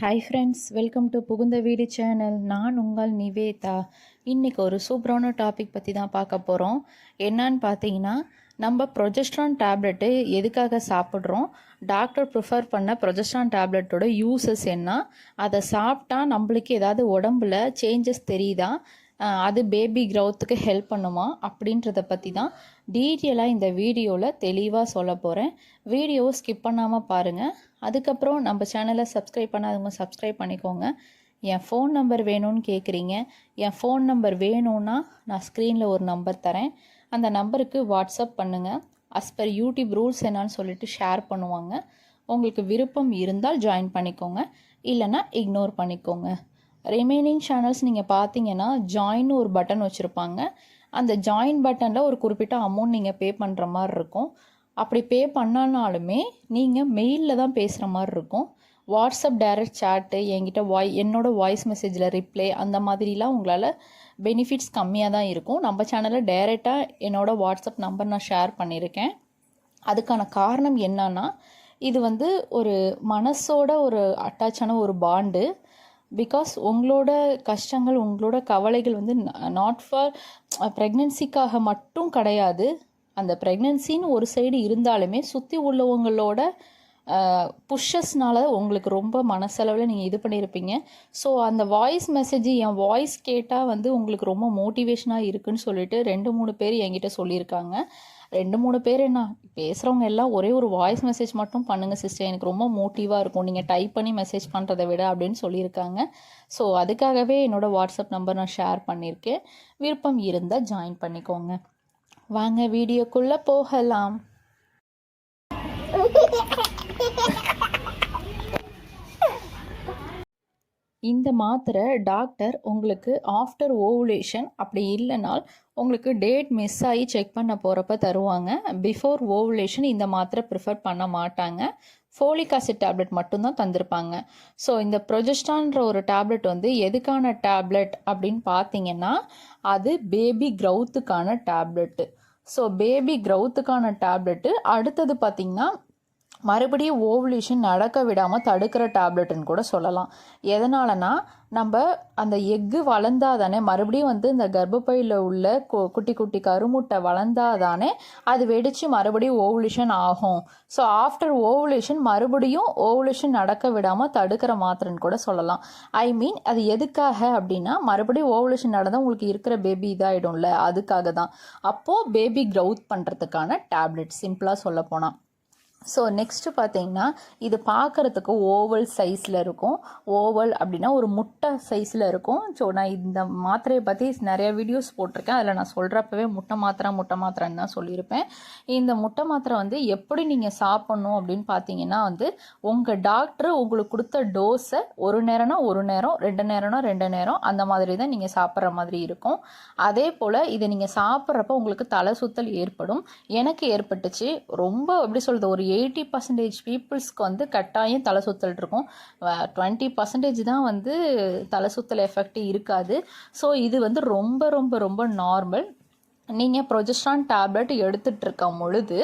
Hi friends welcome to புகுந்த வீடு channel நான் உங்கள் நிவேதா. இன்றைக்கி ஒரு சூப்பரான டாபிக் பற்றி தான் பார்க்க போகிறோம் என்னன்னு பார்த்தீங்கன்னா நம்ம ப்ரொஜெஸ்ட்ரான் டேப்லெட்டு எதுக்காக சாப்பிட்றோம்? டாக்டர் ப்ரிஃபர் பண்ண ப்ரொஜெஸ்ட்ரான் டேப்லெட்டோட யூசஸ் என்ன? அதை சாப்பிட்டா நம்மளுக்கு ஏதாவது உடம்புல சேஞ்சஸ் தெரியுதா? அது பேபி க்ரௌத்துக்கு ஹெல்ப் பண்ணுமா? அப்படின்றத பற்றி தான் டீட்டெயிலாக இந்த வீடியோவில் தெளிவாக சொல்ல போகிறேன் வீடியோவை ஸ்கிப் பண்ணாமல் பாருங்கள் அதுக்கப்புறம் நம்ம சேனலை சப்ஸ்கிரைப் பண்ணாதவங்க சப்ஸ்கிரைப் பண்ணிக்கோங்க. என் ஃபோன் நம்பர் வேணும்னு கேட்குறீங்க என் ஃபோன் நம்பர் வேணும்னா நான் ஸ்க்ரீனில் ஒரு நம்பர் தரேன். அந்த நம்பருக்கு வாட்ஸ்அப் பண்ணுங்கள் அஸ் பர் யூடியூப் ரூல்ஸ் என்னான்னு சொல்லிட்டு ஷேர் பண்ணுவாங்க. உங்களுக்கு விருப்பம் இருந்தால் ஜாயின் பண்ணிக்கோங்க. இல்லைன்னா இக்னோர் பண்ணிக்கோங்க. ரிமைனிங் சேனல்ஸ் நீங்கள் பார்த்தீங்கன்னா ஜாயின் ஒரு பட்டன் வச்சுருப்பாங்க. அந்த ஜாயின் பட்டனில் ஒரு குறிப்பிட்ட அமௌண்ட் நீங்கள் பே பண்ணுற மாதிரி இருக்கும். அப்படி பே பண்ணாலுமே நீங்கள் மெயிலில் தான் பேசுகிற மாதிரி இருக்கும். வாட்ஸ்அப் டைரக்ட் சேட்டு என்கிட்ட வாய் என்னோடய வாய்ஸ் மெசேஜில் ரிப்ளை அந்த மாதிரிலாம் உங்களால் பெனிஃபிட்ஸ் கம்மியாக தான் இருக்கும். நம்ம சேனலில் டைரெக்டாக என்னோடய வாட்ஸ்அப் நம்பர் நான் ஷேர் பண்ணியிருக்கேன் அதுக்கான காரணம் என்னன்னா இது வந்து ஒரு மனசோட ஒரு அட்டாச்சான ஒரு பாண்டு பிகாஸ் உங்களோட கஷ்டங்கள் உங்களோட கவலைகள் வந்து நாட் ஃபார் ப்ரெக்னென்சிக்காக மட்டும் கிடையாது. அந்த ப்ரெக்னென்சின்னு ஒரு சைடு இருந்தாலுமே சுற்றி உள்ளவங்களோட புஷ்ஷஸ்னால உங்களுக்கு ரொம்ப மனசளவில் நீங்கள் இது பண்ணியிருப்பீங்க ஸோ அந்த வாய்ஸ் மெசேஜ் என் வாய்ஸ் கேட்டால் வந்து உங்களுக்கு ரொம்ப மோட்டிவேஷனாக இருக்குன்னு சொல்லிட்டு ரெண்டு மூணு பேர் என்கிட்ட சொல்லியிருக்காங்க. ரெண்டு மூணு பேர் என்ன பேசுகிறவங்க எல்லாம் ஒரே ஒரு வாய்ஸ் மெசேஜ் மட்டும் பண்ணுங்கள் சிஸ்டர் எனக்கு ரொம்ப மோட்டிவாக இருக்கும். நீங்கள் டைப் பண்ணி மெசேஜ் பண்ணுறதை விட அப்படின்னு சொல்லியிருக்காங்க. ஸோ அதுக்காகவே என்னோடய வாட்ஸ்அப் நம்பர் நான் ஷேர் பண்ணியிருக்கேன். விருப்பம் இருந்தால் ஜாயின் பண்ணிக்கோங்க. வாங்க வீடியோக்குள்ளே போகலாம். இந்த மாத்திரை டாக்டர் உங்களுக்கு ஆஃப்டர் ஓவுலேஷன் அப்படி இல்லைனால் உங்களுக்கு டேட் மிஸ் ஆகி செக் பண்ண போகிறப்ப தருவாங்க. பிஃபோர் ஓவுலேஷன் இந்த மாத்திரை ப்ரிஃபர் பண்ண மாட்டாங்க. ஃபோலிக் ஆசிட் டேப்லெட் மட்டும்தான் தந்திருப்பாங்க. ஸோ இந்த ப்ரொஜெஸ்டான்ற ஒரு டேப்லெட் வந்து எதுக்கான டேப்லெட் அப்படின்னு பார்த்தீங்கன்னா அது பேபி க்ரௌத்துக்கான டேப்லெட்டு ஸோ பேபி க்ரௌத்துக்கான டேப்லெட்டு அடுத்தது பார்த்தீங்கன்னா மறுபடியும் ஓவலேஷன் நடக்க விடாமல் தடுக்கிற டேப்லெட்டுன்னு கூட சொல்லலாம். எதனாலனா நம்ம அந்த எக்கு வளர்ந்தாதானே மறுபடியும் வந்து இந்த கர்ப்பப்பையில் உள்ள கு குட்டி குட்டி கருமுட்டை வளர்ந்தாதானே அது வெடித்து மறுபடியும் ஓவலேஷன் ஆகும். ஸோ ஆஃப்டர் ஓவலேஷன் மறுபடியும் ஓவலேஷன் நடக்க விடாமல் தடுக்கிற மாத்திரைன்னு கூட சொல்லலாம். ஐ மீன் அது எதுக்காக அப்படின்னா மறுபடியும் ஓவலேஷன் நடந்தால் உங்களுக்கு இருக்கிற பேபி இதாகிடும்ல அதுக்காக தான் அப்போது பேபி க்ரௌத் பண்ணுறதுக்கான டேப்லெட் சிம்பிளாக சொல்ல போனால் ஸோ நெக்ஸ்ட்டு பார்த்தீங்கன்னா இது பார்க்குறதுக்கு ஓவல் சைஸில் இருக்கும். ஓவல் அப்படின்னா ஒரு முட்டை சைஸில் இருக்கும். ஸோ நான் இந்த மாத்திரையை பற்றி நிறைய வீடியோஸ் போட்டிருக்கேன். அதில் நான் சொல்கிறப்பவே முட்டை மாத்திரை முட்டை மாத்திரைன்னு தான் சொல்லியிருப்பேன். இந்த முட்டை மாத்திரை வந்து எப்படி நீங்கள் சாப்பிட்ணும் அப்படின்னு பார்த்தீங்கன்னா வந்து உங்கள் டாக்டர் உங்களுக்கு கொடுத்த டோஸை ஒரு நேரம்னா ஒரு நேரம் ரெண்டு நேரம்னா ரெண்டு நேரம் அந்த மாதிரி தான் நீங்கள் சாப்பிட்ற மாதிரி இருக்கும். அதே போல் இதை நீங்கள் சாப்பிட்றப்ப உங்களுக்கு தலை சுத்தல் ஏற்படும். எனக்கு ஏற்பட்டுச்சு. ரொம்ப எப்படி சொல்கிறது ஒரு எயிட்டி பர்சன்டேஜ் பீப்புள்ஸ்க்கு வந்து கட்டாயம் தலை சுத்தல் இருக்கும் டுவெண்ட்டி பர்சன்டேஜ் தான் வந்து தலை சுத்தல் எஃபெக்ட் இருக்காது. ஸோ இது வந்து ரொம்ப ரொம்ப ரொம்ப நார்மல் நீங்கள் ப்ரொஜெஸ்ட்ரான் டேப்லெட் எடுத்துகிட்ருக்கும் பொழுது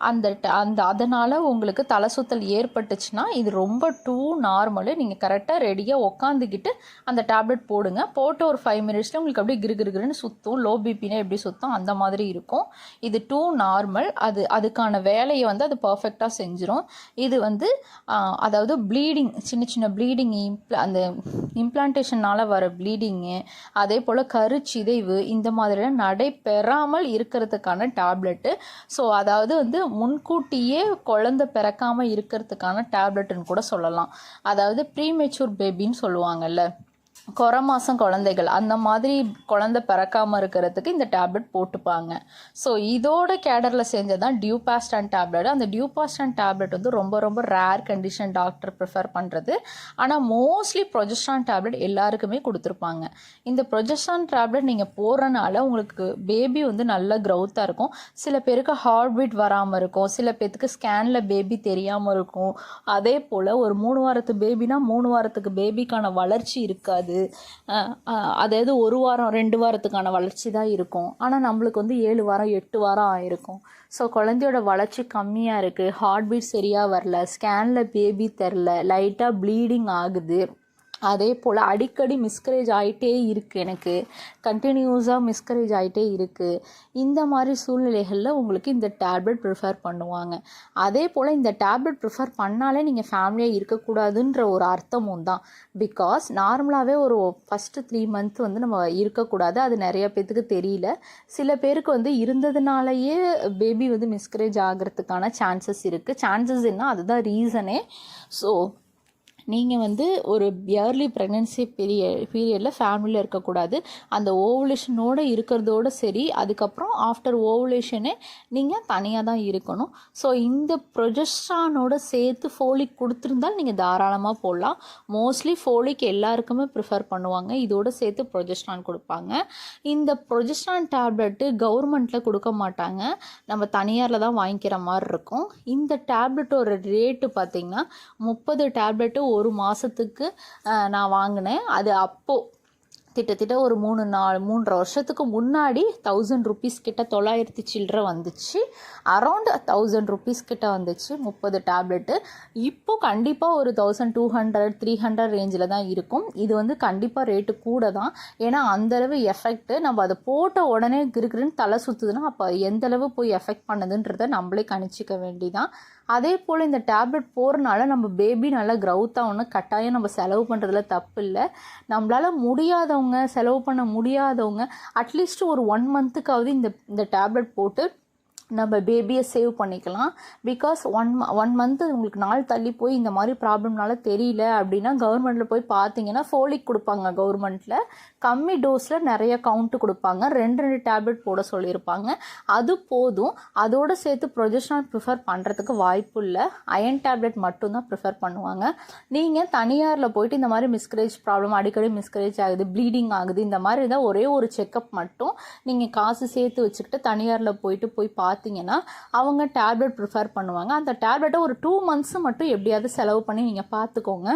அந்த ட- அந்த அதனால் உங்களுக்கு தலை சுத்தல் ஏற்பட்டுச்சுன்னா இது ரொம்ப டூ நார்மலு நீங்கள் கரெக்டாக ரெடியாக உக்காந்துக்கிட்டு அந்த டேப்லெட் போடுங்க. போட்டு ஒரு ஃபைவ் மினிட்ஸில் உங்களுக்கு அப்படியே கிரு கிரு சுற்றும் லோ பிபினா எப்படி சுற்றும் அந்த மாதிரி இருக்கும். இது டூ நார்மல் அது அதுக்கான வேலையை வந்து அது பர்ஃபெக்டாக செஞ்சிடும் இது வந்து அதாவது ப்ளீடிங் சின்ன சின்ன ப்ளீடிங் இம்ப்ள அந்த இம்ப்ளான்டேஷனால் வர ப்ளீடிங்கு அதே போல் கருச்சிதைவு இந்த மாதிரிலாம் வராமல் இருக்கிறதுக்கான டேப்லெட்டு. ஸோ அதாவது வந்து முன்கூட்டியே குழந்தை பிறக்காமல் இருக்கிறதுக்கான டேப்லெட்டுன்னு கூட சொல்லலாம். அதாவது ப்ரீமெச்சூர் பேபின்னு சொல்லுவாங்கல்ல. குறை மாதம் குழந்தைகள் அந்த மாதிரி குழந்தை பிறக்காமல் இருக்கிறதுக்கு இந்த டேப்லெட் போட்டுப்பாங்க. ஸோ இதோட கேடரில் செஞ்சது தான் டியூபாஸ்டன் டேப்லெட் அந்த டியூபாஸ்டன் டேப்லெட் வந்து ரொம்ப ரொம்ப ரேர் கண்டிஷன் டாக்டர் ப்ரிஃபர் பண்ணுறது ஆனால் மோஸ்ட்லி ப்ரொஜெஸ்ட்ரான் டேப்லெட் எல்லாருக்குமே கொடுத்துருப்பாங்க. இந்த ப்ரொஜெஸ்ட்ரான் டேப்லெட் நீங்கள் போடுறனால உங்களுக்கு பேபி வந்து நல்ல க்ரௌத்தாக இருக்கும். சில பேருக்கு ஹார்ட் பீட் வராமல் இருக்கும். சில பேர்த்துக்கு ஸ்கேனில் பேபி தெரியாமல் இருக்கும். அதே போல் ஒரு மூணு வாரத்து பேபினா மூணு வாரத்துக்கு பேபிக்கான வளர்ச்சி இருக்காது. அதாவது ஒரு வாரம் ரெண்டு வாரத்துக்கான வளர்ச்சி தான் இருக்கும். ஆனால் நம்மளுக்கு வந்து ஏழு வாரம் எட்டு வாரம் ஆயிருக்கும். ஸோ குழந்தையோட வளர்ச்சி கம்மியாக இருக்குது ஹார்ட் பீட் சரியாக வரல ஸ்கேனில் பேபி தெரில லைட்டாக ப்ளீடிங் ஆகுது. அதே போல் அடிக்கடி மிஸ்கரேஜ் ஆகிட்டே இருக்குது எனக்கு. கண்டினியூஸாக மிஸ்கரேஜ் ஆகிட்டே இருக்குது இந்த மாதிரி சூழ்நிலைகளில் உங்களுக்கு இந்த டேப்லெட் ப்ரிஃபர் பண்ணுவாங்க. அதே போல் இந்த டேப்லெட் ப்ரிஃபர் பண்ணாலே நீங்கள் ஃபேமிலியாக இருக்கக்கூடாதுன்ற ஒரு அர்த்தமும் தான். பிகாஸ் நார்மலாகவே ஒரு ஃபஸ்ட்டு த்ரீ மந்த் வந்து நம்ம இருக்கக்கூடாது. அது நிறைய பேர்த்துக்கு தெரியல. சில பேருக்கு வந்து இருந்ததுனாலயே பேபி வந்து மிஸ்கரேஜ் ஆகிறதுக்கான சான்சஸ் இருக்குது சான்சஸ் என்ன? அதுதான் ரீசனே ஸோ நீங்கள் வந்து ஒரு இயர்லி ப்ரெக்னென்சி பீரிய பீரியடில் ஃபேமிலியில் இருக்கக்கூடாது. அந்த ஓவுலேஷனோடு இருக்கிறதோட சரி அதுக்கப்புறம் ஆஃப்டர் ஓவுலேஷனே நீங்கள் தனியாக தான் இருக்கணும். ஸோ இந்த ப்ரொஜெஸ்ட்ரானோட சேர்த்து ஃபோலிக் கொடுத்துருந்தால் நீங்கள் தாராளமாக போடலாம். மோஸ்ட்லி ஃபோலிக் எல்லாருக்குமே ப்ரிஃபர் பண்ணுவாங்க. இதோட சேர்த்து ப்ரொஜெஸ்ட்ரான் கொடுப்பாங்க. இந்த ப்ரொஜெஸ்ட்ரான் டேப்லெட்டு கவர்மெண்ட்டில் கொடுக்க மாட்டாங்க. நம்ம தனியாரில் தான் வாங்கிக்கிற மாதிரி இருக்கும். இந்த டேப்லெட்டோட ரேட்டு பார்த்திங்கன்னா முப்பது டேப்லெட்டு ஒரு மாதத்துக்கு நான் வாங்கினேன். அது அப்போது கிட்டத்தட்ட ஒரு மூணு நாலு மூன்றரை வருஷத்துக்கு முன்னாடி தௌசண்ட் ருபீஸ் கிட்ட தொள்ளாயிரத்தி சில்லற வந்துச்சு. அரௌண்ட் தௌசண்ட் ருபீஸ் கிட்ட வந்துச்சு முப்பது டேப்லெட்டு இப்போ கண்டிப்பாக ஒரு thousand two hundred three hundred ரேஞ்சில் தான் இருக்கும். இது வந்து கண்டிப்பாக ரேட்டு கூட தான். ஏன்னா அந்தளவு எஃபெக்ட்டு நம்ம அதை போட்ட உடனே கிருக்குன்னு தலை சுற்றுதுன்னா அப்போ எந்தளவு போய் எஃபெக்ட் பண்ணுதுன்றதை நம்மளே கணிச்சிக்க வேண்டிதான். அதே போல் இந்த டேப்லெட் போகிறனால நம்ம பேபி நல்லா க்ரௌத் ஆகணும் கட்டாயம் நம்ம செலவு பண்ணுறதுல தப்பு இல்லை. நம்மளால் முடியாதவங்க செலவு பண்ண முடியாதவங்க அட்லீஸ்ட் ஒரு ஒன் மந்த்துக்காவது இந்த இந்த டேப்லெட் போட்டு நம்ம பேபியை சேவ் பண்ணிக்கலாம். பிகாஸ் ஒன் ஒன் மந்த்து உங்களுக்கு நாள் தள்ளி போய் இந்த மாதிரி ப்ராப்ளம்னால தெரியல அப்படின்னா கவர்மெண்ட்டில் போய் பார்த்தீங்கன்னா ஃபோலிக் கொடுப்பாங்க கவர்மெண்ட்டில் கம்மி டோஸில் நிறைய கவுண்ட்டு கொடுப்பாங்க. ரெண்டு ரெண்டு டேப்லெட் போட சொல்லியிருப்பாங்க. அது போதும். அதோடு சேர்த்து ப்ரொஜெஷனல் ப்ரிஃபர் பண்ணுறதுக்கு வாய்ப்பு இல்லை. அயன் டேப்லெட் மட்டும்தான் ப்ரிஃபர் பண்ணுவாங்க. நீங்கள் தனியாரில் போயிட்டு இந்த மாதிரி மிஸ்கரேஜ் ப்ராப்ளம் அடிக்கடி மிஸ்கரேஜ் ஆகுது ப்ளீடிங் ஆகுது இந்த மாதிரி தான் ஒரே ஒரு செக்கப் மட்டும் நீங்கள் காசு சேர்த்து வச்சுக்கிட்டு தனியாரில் போயிட்டு போய் பார்த்து பார்த்தீங்கன்னா அவங்க டேப்லெட் ப்ரிஃபர் பண்ணுவாங்க. அந்த டேப்லெட்டை ஒரு டூ மந்த்ஸ் மட்டும் எப்படியாவது செலவு பண்ணி நீங்கள் பார்த்துக்கோங்க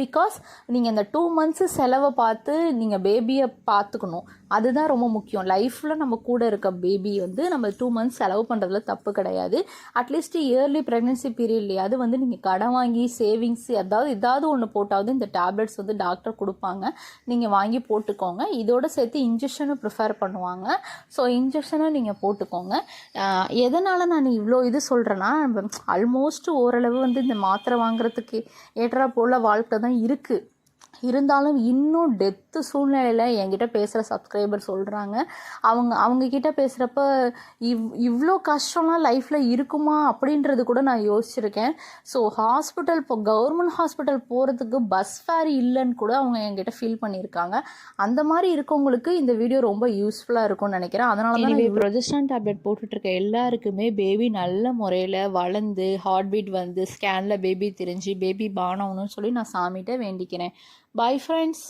பிகாஸ் நீங்கள் அந்த டூ மந்த்ஸு செலவை பார்த்து நீங்கள் பேபியை பார்த்துக்கணும். அதுதான் ரொம்ப முக்கியம். லைஃப்பில் நம்ம கூட இருக்க பேபி வந்து நம்ம டூ மந்த்ஸ் செலவு பண்ணுறதுல தப்பு கிடையாது. அட்லீஸ்ட் இயர்லி ப்ரெக்னென்சி பீரியட்லையாவது வந்து நீங்கள் கடன் வாங்கி சேவிங்ஸ் ஏதாவது ஏதாவது ஒன்று போட்டாவது இந்த டேப்லெட்ஸ் வந்து டாக்டர் கொடுப்பாங்க. நீங்கள் வாங்கி போட்டுக்கோங்க. இதோட சேர்த்து இன்ஜெக்ஷனும் ப்ரிஃபர் பண்ணுவாங்க. ஸோ இன்ஜெக்ஷனும் நீங்கள் போட்டுக்கோங்க. எதனால் நான் இவ்வளோ இது சொல்கிறேன்னா ஆல்மோஸ்ட் ஓரளவு வந்து இந்த மாத்திரை வாங்குறதுக்கு ஏற்றா போல் வாழ்க்கை தான் இருக்குது இருந்தாலும் இன்னும் டெத்து சூழ்நிலையில் என்கிட்ட பேசுகிற சப்ஸ்கிரைபர் சொல்கிறாங்க அவங்க அவங்கக்கிட்ட பேசுகிறப்ப இவ் இவ்வளோ கஷ்டம்லாம் லைஃப்பில் இருக்குமா அப்படின்றது கூட நான் யோசிச்சிருக்கேன். ஸோ ஹாஸ்பிட்டல் இப்போ கவர்மெண்ட் ஹாஸ்பிட்டல் போகிறதுக்கு பஸ் ஃபேர் இல்லைன்னு கூட அவங்க என்கிட்ட ஃபீல் பண்ணியிருக்காங்க. அந்த மாதிரி இருக்கவங்களுக்கு இந்த வீடியோ ரொம்ப யூஸ்ஃபுல்லாக இருக்கும்னு நினைக்கிறேன். அதனால தான் ப்ரொஜெஸ்டான் டேப்லெட் போட்டுட்ருக்க எல்லாருக்குமே பேபி நல்ல முறையில் வளர்ந்து ஹார்ட் பீட் வந்து ஸ்கேனில் பேபி தெரிஞ்சு பேபி பானம்னு சொல்லி நான் சாமிகிட்ட வேண்டிக்கிறேன். Bye friends